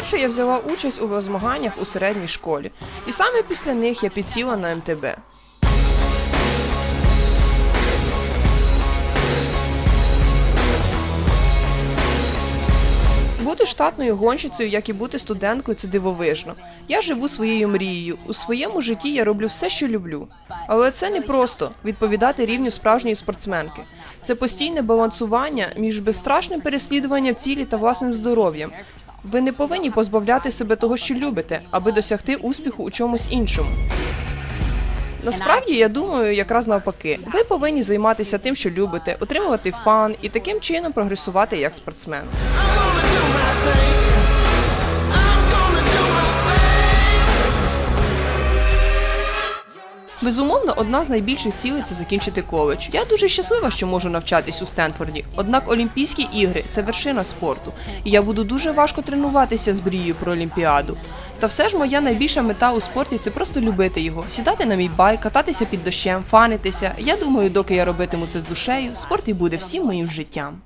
Вперше я взяла участь у змаганнях у середній школі, і саме після них я підсіла на МТБ. Бути штатною гонщицею, як і бути студенткою, це дивовижно. Я живу своєю мрією. У своєму житті я роблю все, що люблю. Але це не просто відповідати рівню справжньої спортсменки. Це постійне балансування між безстрашним переслідуванням цілі та власним здоров'ям. Ви не повинні позбавляти себе того, що любите, аби досягти успіху у чомусь іншому. Насправді я думаю, якраз навпаки, ви повинні займатися тим, що любите, отримувати фан і таким чином прогресувати як спортсмен. Безумовно, одна з найбільших цілей це закінчити коледж. Я дуже щаслива, що можу навчатись у Стенфорді. Однак Олімпійські ігри це вершина спорту, і я буду дуже важко тренуватися з мрією про Олімпіаду. Та все ж моя найбільша мета у спорті це просто любити його, сідати на мій байк, кататися під дощем, фанитися. Я думаю, доки я робитиму це з душею, спорт і буде всім моїм життям.